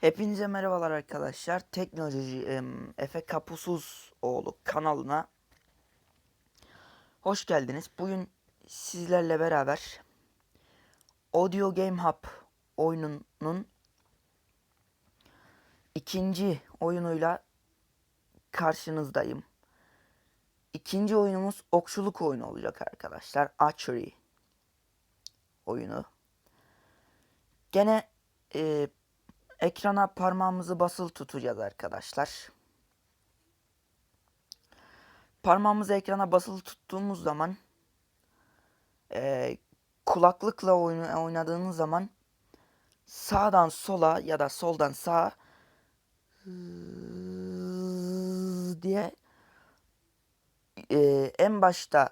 Hepinize merhabalar arkadaşlar. Teknoloji em, Efe Kapusuz oğlu kanalına hoş geldiniz. Bugün sizlerle beraber Audio Game Hub oyununun ikinci oyunuyla karşınızdayım. İkinci oyunumuz okçuluk oyunu olacak arkadaşlar. Archery oyunu. Gene e, ekrana parmağımızı basılı tutacağız arkadaşlar. Parmağımızı ekrana basılı tuttuğumuz zaman e, kulaklıkla oynadığınız zaman sağdan sola ya da soldan sağa diye e, en başta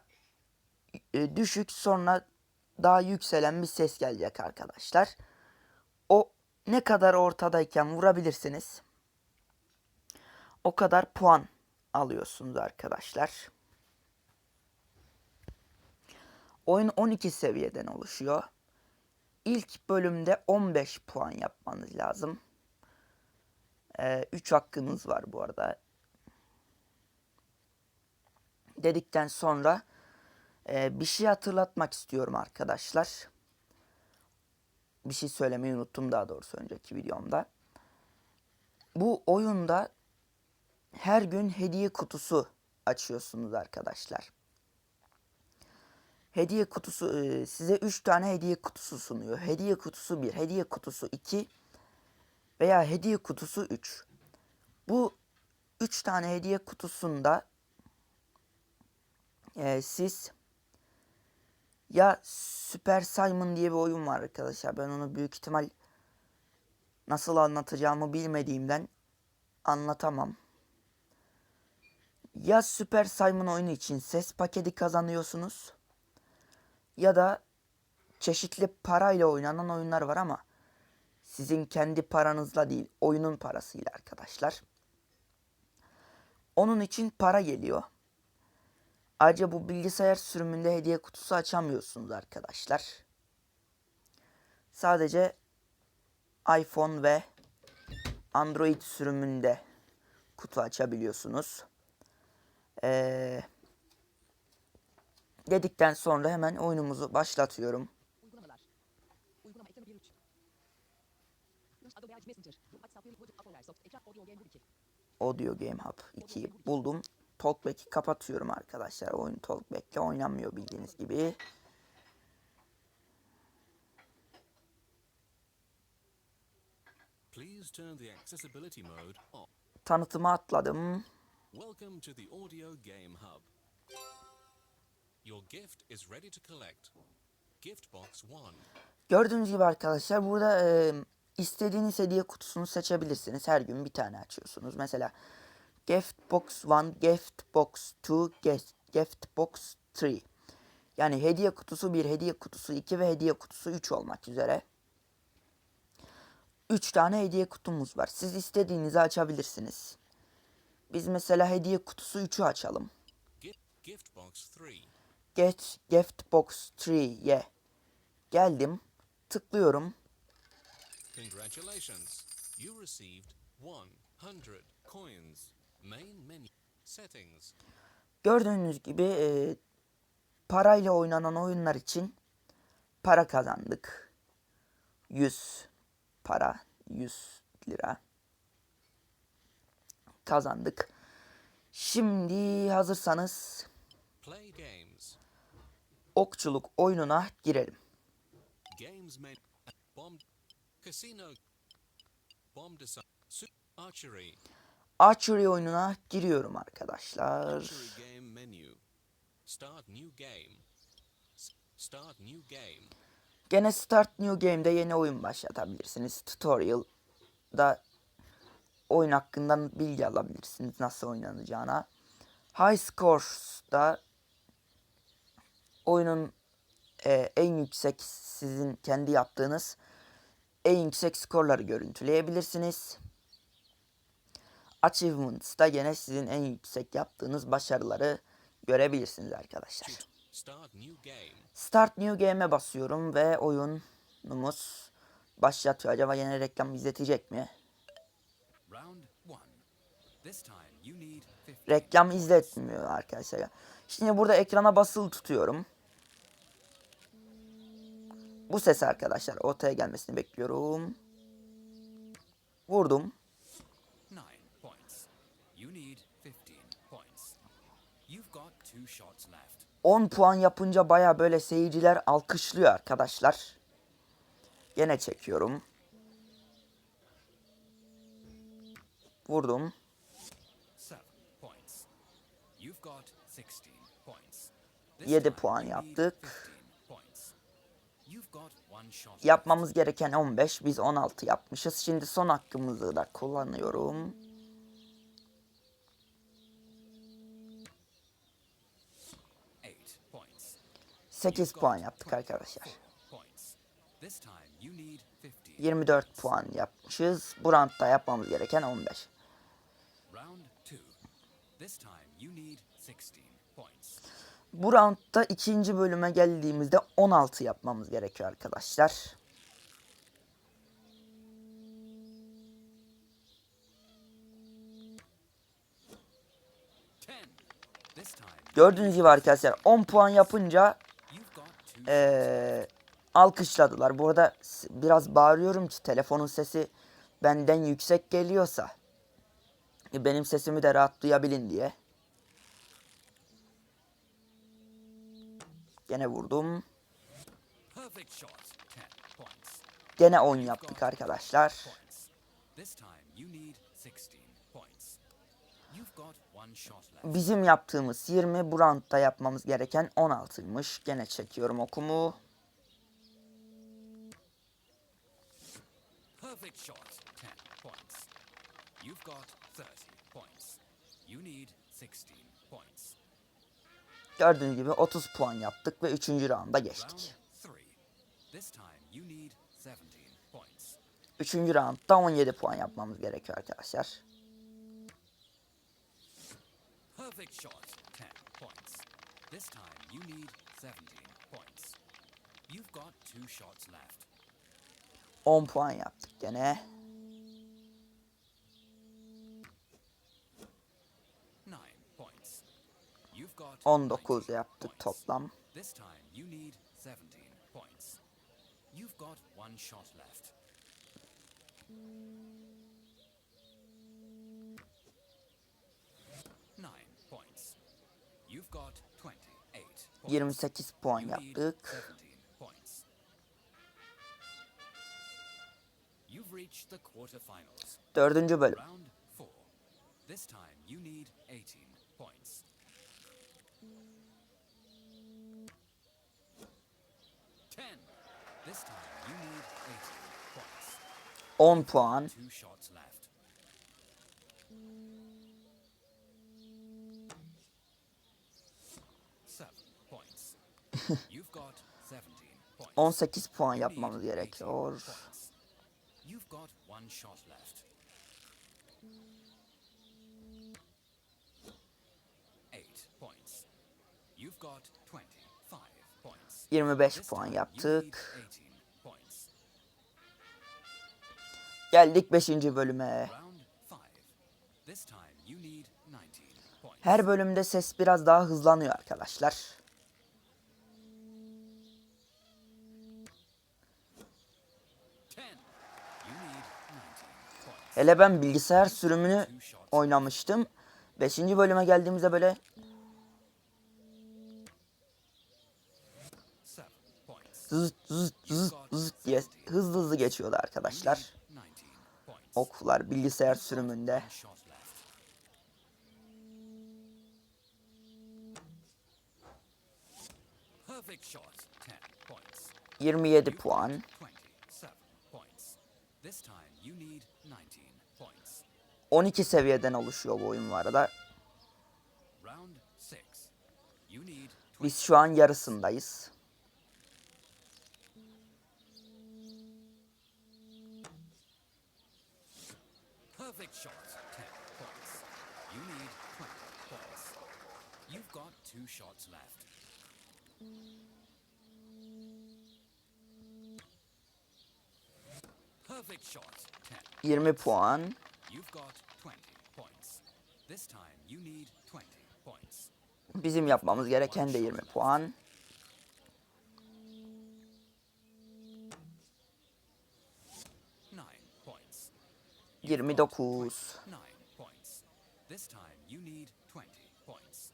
e, düşük sonra daha yükselen bir ses gelecek arkadaşlar. Ne kadar ortadayken vurabilirsiniz. O kadar puan alıyorsunuz arkadaşlar. Oyun 12 seviyeden oluşuyor. İlk bölümde 15 puan yapmanız lazım. 3 hakkınız var bu arada. Dedikten sonra e, bir şey hatırlatmak istiyorum arkadaşlar bir şey söylemeyi unuttum daha doğrusu önceki videomda. Bu oyunda her gün hediye kutusu açıyorsunuz arkadaşlar. Hediye kutusu e, size 3 tane hediye kutusu sunuyor. Hediye kutusu 1, hediye kutusu 2 veya hediye kutusu 3. Bu 3 tane hediye kutusunda e, siz ya Super Simon diye bir oyun var arkadaşlar. Ben onu büyük ihtimal nasıl anlatacağımı bilmediğimden anlatamam. Ya Super Simon oyunu için ses paketi kazanıyorsunuz ya da çeşitli parayla oynanan oyunlar var ama sizin kendi paranızla değil, oyunun parasıyla arkadaşlar. Onun için para geliyor. Ayrıca bu bilgisayar sürümünde hediye kutusu açamıyorsunuz arkadaşlar. Sadece iPhone ve Android sürümünde kutu açabiliyorsunuz. Ee, dedikten sonra hemen oyunumuzu başlatıyorum. Uygulamalar. Uygulama ekranı 1 3. Adobe Edge Messenger. WhatsApp Yeni Budget Apoversoft. Ekran Audio Game 2. Audio Game Hub 2'yi buldum. Talkback'i kapatıyorum arkadaşlar. Oyun Talkback'le oynanmıyor bildiğiniz gibi. Tanıtıma atladım. Welcome to the Audio Game Hub. Your gift is ready to collect. Gift box 1. Gördüğünüz gibi arkadaşlar burada e, istediğiniz hediye kutusunu seçebilirsiniz. Her gün bir tane açıyorsunuz. Mesela Gift Box 1, Gift Box 2, Gift, Gift Box 3. Yani hediye kutusu 1, hediye kutusu 2 ve hediye kutusu 3 olmak üzere. 3 tane hediye kutumuz var. Siz istediğinizi açabilirsiniz. Biz mesela hediye kutusu 3'ü açalım. Gift, gift box 3. Get Gift Box 3'ye geldim. Tıklıyorum. Congratulations. You received 100 coins. Gördüğünüz gibi e, parayla oynanan oyunlar için para kazandık. 100 para, 100 lira kazandık. Şimdi hazırsanız okçuluk oyununa girelim. Games menu. Bomb. Casino. Bomb design. Archery. Archery oyununa giriyorum arkadaşlar. Gene Start New Game'de yeni oyun başlatabilirsiniz. Tutorial'da oyun hakkında bilgi alabilirsiniz nasıl oynanacağına. High Scores'da oyunun e, en yüksek sizin kendi yaptığınız en yüksek skorları görüntüleyebilirsiniz. Achievements'da gene sizin en yüksek yaptığınız başarıları görebilirsiniz arkadaşlar. Start new Game'e basıyorum ve oyunumuz başlatıyor. Acaba yine reklam izletecek mi? Round one. This time you need 15. Reklam izletmiyor arkadaşlar. Şimdi burada ekrana basılı tutuyorum. Bu ses arkadaşlar ortaya gelmesini bekliyorum. Vurdum. You need 15 points. You've got two shots left. 10 puan yapınca baya böyle seyirciler alkışlıyor arkadaşlar. Gene çekiyorum. Vurdum. You've got 16 points. This Yedi time puan you need yaptık. 15 points. You've got one shot left. Yapmamız gereken 15. Biz 16 yapmışız. Şimdi son hakkımızı da kullanıyorum. Eight points. 8 puan yaptık arkadaşlar. Points. This time you need 15. 24 puan yapmışız. Bu roundda yapmamız gereken 15. Round two. This time you need 16 points. Bu roundda ikinci bölüme geldiğimizde 16 yapmamız gerekiyor arkadaşlar. Gördüğünüz gibi arkadaşlar 10 puan yapınca eee, alkışladılar. Bu arada biraz bağırıyorum ki telefonun sesi benden yüksek geliyorsa e, benim sesimi de rahat duyabilin diye. Gene vurdum. Gene 10 yaptık arkadaşlar. Bizim yaptığımız 20 bu roundda yapmamız gereken 16'ymış. Gene çekiyorum okumu. Perfect shot. 10 points. You've got 30 points. You need 16 points. Gördüğünüz gibi 30 puan yaptık ve 3. rounda Round geçtik. 3. This time you need 17 points. 3. roundda 17 puan yapmamız gerekiyor arkadaşlar. Perfect shot. 10 points. This time you need 17 points. You've got two shots left. 10 puan yaptık gene. 9 points. You've got 19 19 yaptık toplam. This time you need 17 points. You've got one shot left. Nine points. You've got 28 points. 28 puan yaptık. 17 points. You've reached the quarterfinals. Dördüncü bölüm. Round four. 18 puan yapmamız gerekiyor. Yirmi beş puan yaptık. Geldik beşinci bölüme. Her bölümde ses biraz daha hızlanıyor arkadaşlar. Hele ben bilgisayar sürümünü oynamıştım. 5. bölüme geldiğimizde böyle zıt zıt zıt zıt diye hızlı hızlı geçiyordu arkadaşlar. 19 points. Oklar bilgisayar sürümünde. Perfect shot. 10 points. 27 You've puan. got 27 points. This time you need 19 points. 12 seviyeden oluşuyor bu oyun bu arada. Round 6. You need 20 Biz şu an yarısındayız. Perfect shot. 10 points. You need 20 points. You've got two shots left. Perfect shot. 10. 20 puan. You've got 20 points. This time you need 20 points. Bizim yapmamız gereken de 20 puan. Nine points. You've 29. got 29 points. This time you need 20 points.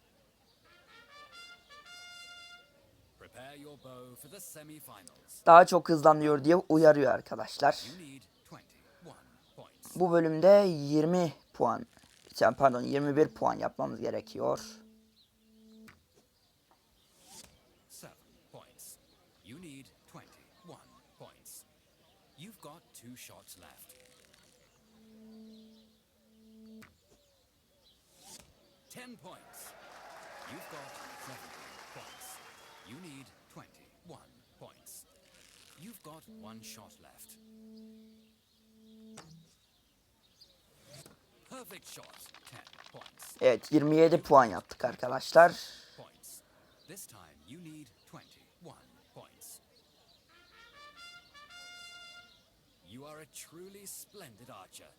Prepare your bow for the semi-finals. Daha çok hızlanıyor diye uyarıyor arkadaşlar. Bu bölümde 20 puan, pardon 21 puan yapmamız gerekiyor. Seven points. You need 21 points. You've got two shots left. Ten points. You've got 17 points. You need 21 points. You've got one shot left. Perfect shot. 10 points. Evet 27 puan yaptık arkadaşlar. points. This time you need 21 points. You are a truly splendid archer.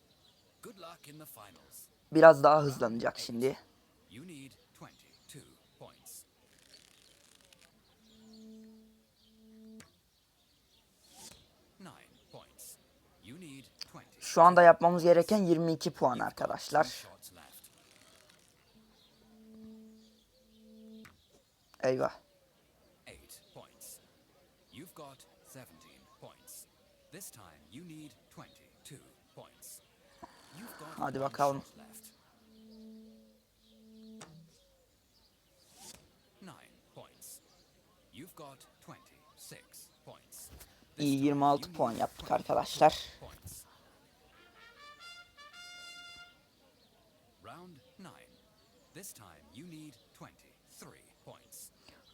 Good luck in the finals. Biraz daha hızlanacak şimdi. You need 22 points. Nine points. You need 20. Şu anda yapmamız gereken 22 puan arkadaşlar. Eyvah. Eight points. You've got 17 points. This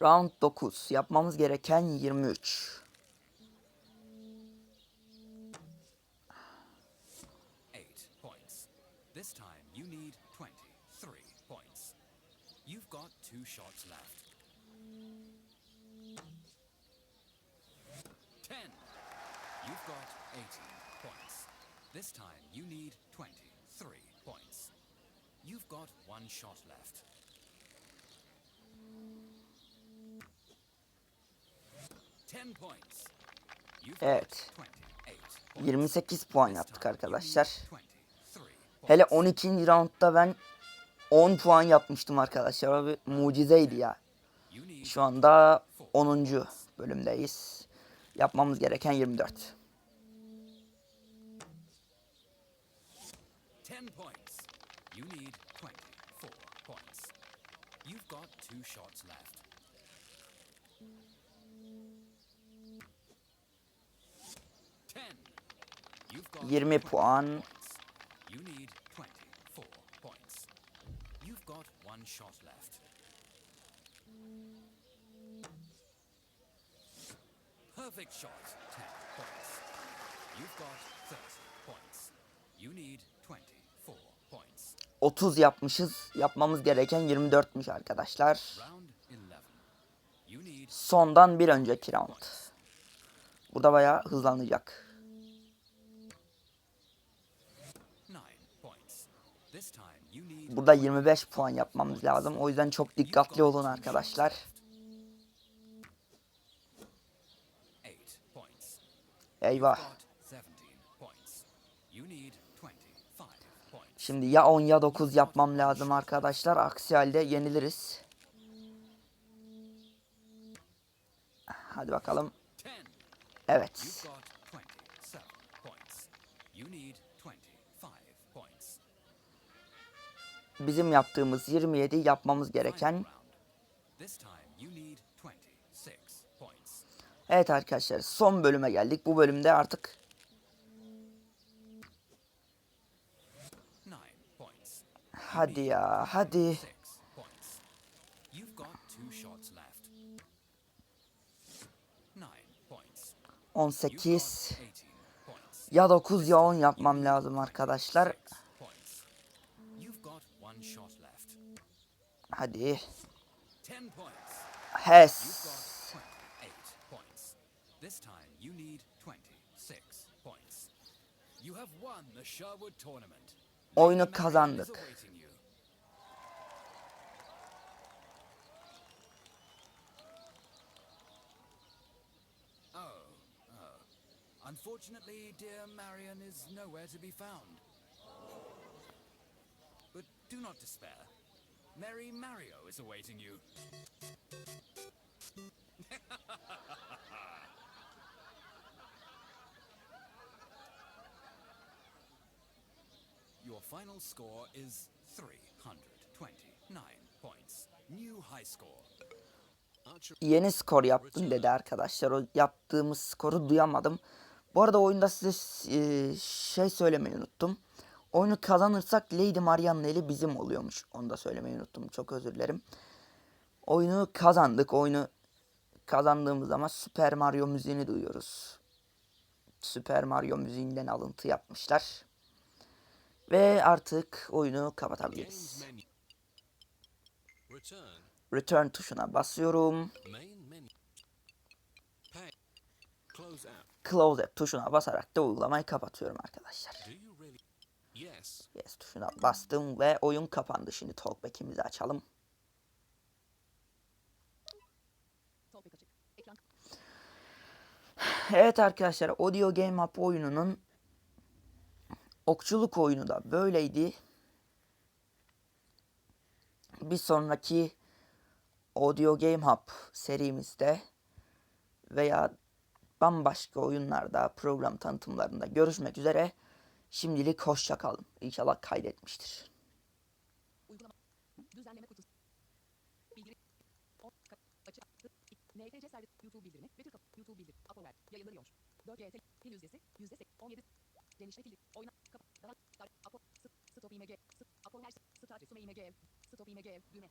Round 9. Yapmamız gereken 23. Eight points. This time you need 23 points. You've got two shots left. Ten. You've got 18 points. This time you need 23 points. You've got one shot left. Ten points. You've got Evet. 28 points. 28 puan yaptık arkadaşlar. 23 Hele points. 12. roundda ben 10 puan yapmıştım arkadaşlar. O bir mucizeydi ya. Şu anda 10. bölümdeyiz. Yapmamız gereken 24. 10 points. You need 24 points. You've got two shots left. 20 puan. Perfect shot, 10 points. You've got 30 points. You need 24 points. 30 yapmışız. Yapmamız gereken 24'müş arkadaşlar. Sondan bir önceki round. Burada bayağı hızlanacak. Burada 25 puan yapmamız lazım. O yüzden çok dikkatli olun arkadaşlar. 8 points. Eyvah. Got 17 points. You need 25 points. Şimdi ya 10 ya 9 yapmam lazım arkadaşlar. Aksi halde yeniliriz. Hadi bakalım. 10. Evet. Bizim yaptığımız 27 yapmamız gereken. round. This time you need 26 points. Evet arkadaşlar son bölüme geldik. Bu bölümde artık 9 points. hadi ya hadi. 6 points. You've got two shots left. 9 points. You've got 18 18 points. ya 9 ya 10 yapmam lazım arkadaşlar. Hadi. 10 points. Hes. You've got 28 points. This time you need 26 points. You have won the Sherwood tournament. Oyunu Lady Marian is kazandık. Oh, oh. Unfortunately, dear Marion is nowhere to be found. But do not despair. Merry Mario is awaiting you. Your final score is 329 points. New high score. Yeni skor yaptım dedi arkadaşlar. O yaptığımız skoru duyamadım. Bu arada oyunda size e, şey söylemeyi unuttum. Oyunu kazanırsak Lady Maria'nın eli bizim oluyormuş. Onu da söylemeyi unuttum. Çok özür dilerim. Oyunu kazandık. Oyunu kazandığımız zaman Super Mario müziğini duyuyoruz. Super Mario müziğinden alıntı yapmışlar. Ve artık oyunu kapatabiliriz. Return. Tuşuna basıyorum. Close App tuşuna basarak da uygulamayı kapatıyorum arkadaşlar. Yes. Tuşuna bastım ve oyun kapandı. Şimdi Talkback'imizi açalım. Evet arkadaşlar Audio Game Hub oyununun okçuluk oyunu da böyleydi. Bir sonraki Audio Game Hub serimizde veya bambaşka oyunlarda program tanıtımlarında görüşmek üzere. Şimdilik hoşça kalın. İnşallah kaydetmiştir. NTC servis. YouTube bildirimi. Betül kapı. YouTube bildirim. Apover. Yayınlanıyor. 4 GT. Pil yüzdesi. Yüzde sek- 17. Genişle pili. Oyna. Kap. Daha. Apo. St. Stop IMG. St. Apo her. Start. Sume IMG. Stop IMG. Düğme.